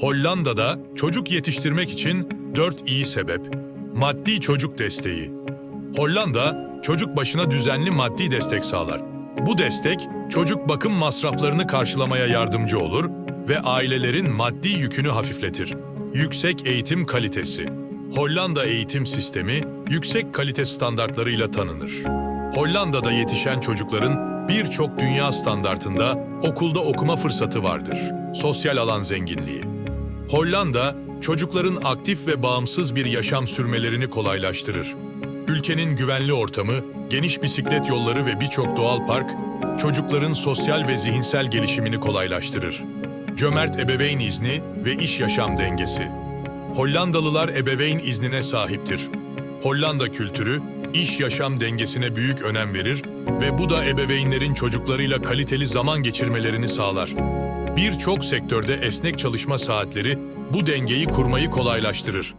Hollanda'da çocuk yetiştirmek için 4 iyi sebep. Maddi çocuk desteği. Hollanda, çocuk başına düzenli maddi destek sağlar. Bu destek, çocuk bakım masraflarını karşılamaya yardımcı olur ve ailelerin maddi yükünü hafifletir. Yüksek eğitim kalitesi. Hollanda eğitim sistemi, yüksek kalite standartlarıyla tanınır. Hollanda'da yetişen çocukların birçok dünya standartında okulda okuma fırsatı vardır. Sosyal alan zenginliği. Hollanda, çocukların aktif ve bağımsız bir yaşam sürmelerini kolaylaştırır. Ülkenin güvenli ortamı, geniş bisiklet yolları ve birçok doğal park, çocukların sosyal ve zihinsel gelişimini kolaylaştırır. Cömert ebeveyn izni ve iş yaşam dengesi. Hollandalılar ebeveyn iznine sahiptir. Hollanda kültürü, iş yaşam dengesine büyük önem verir ve bu da ebeveynlerin çocuklarıyla kaliteli zaman geçirmelerini sağlar. Birçok sektörde esnek çalışma saatleri bu dengeyi kurmayı kolaylaştırır.